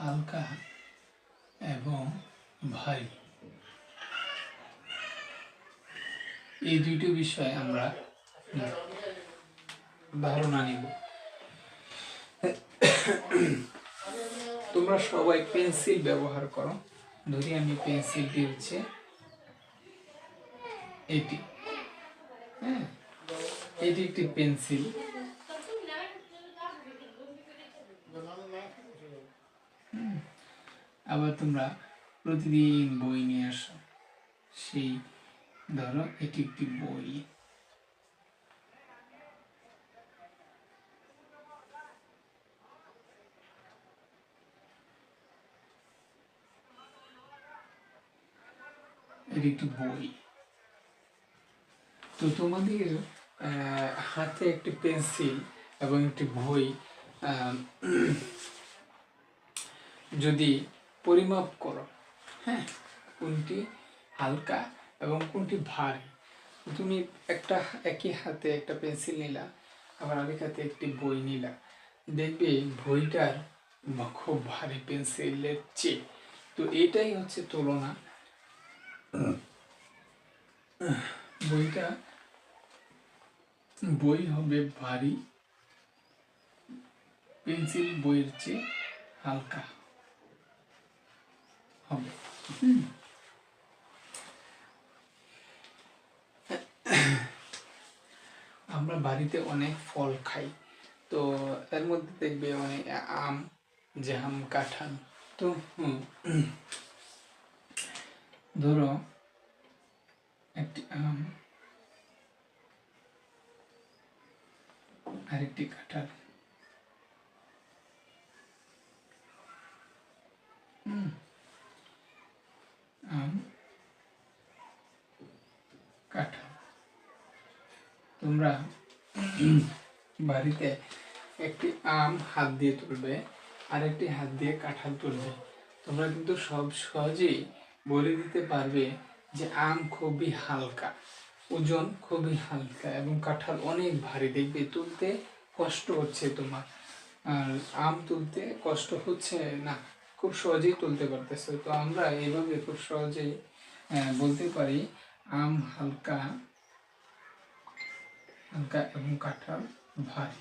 হালকা এবং ভারী। এই দুইটি বিষয়ে আমরা ধারণা নিব। তোমরা সবাই পেন্সিল ব্যবহার করো। ধরি আমি পেন্সিলটি হচ্ছে এটি হ্যাঁ এটি একটি পেন্সিল। আবার তোমরা প্রতিদিন বই নিয়ে আসো। সেই ধরো এটি একটি বই। এটি একটি বই। তো তোমাদের হাতে একটি পেন্সিল এবং একটি বই যদি পরিমাপ করো। হ্যাঁ? কোনটি হালকা এবং কোনটি ভারী? তুমি একটা একই হাতে একটা পেন্সিল নিলা, আবার আরেক হাতে একটি বই নিলা। দেখবে বইটার খুব ভারী পেন্সিলের চেয়ে। তো এটাই হচ্ছে তুলনা। বইটা, বই হবে ভারী, পেন্সিল বইয়ের চেয়ে হালকা। আমরা বাড়িতে অনেক ফল খাই। তো এর মধ্যে দেখবে অনেক আম, জাম, কাঁঠাল। তো ধরো, একটি আম, আরেকটি কাঁঠাল হুম, আম কাঁঠাল তোমরা বাড়িতে একটি আম হাত দিয়ে তুলবে আর একটি হাত দিয়ে কাঁঠাল তুলবে। তোমরা কিন্তু সব সহজেই বলে দিতে পারবে যে আম খুবই হালকা, ওজন খুবই হালকা এবং কাঁঠাল অনেক ভারী। দেখবে তুলতে কষ্ট হচ্ছে তোমার। আর আম তুলতে কষ্ট হচ্ছে না, খুব সহজেই তুলতে পারতেছে। তো আমরা এইভাবে খুব সহজেই বলতে পারি আম হালকা কাঁঠাল ভারী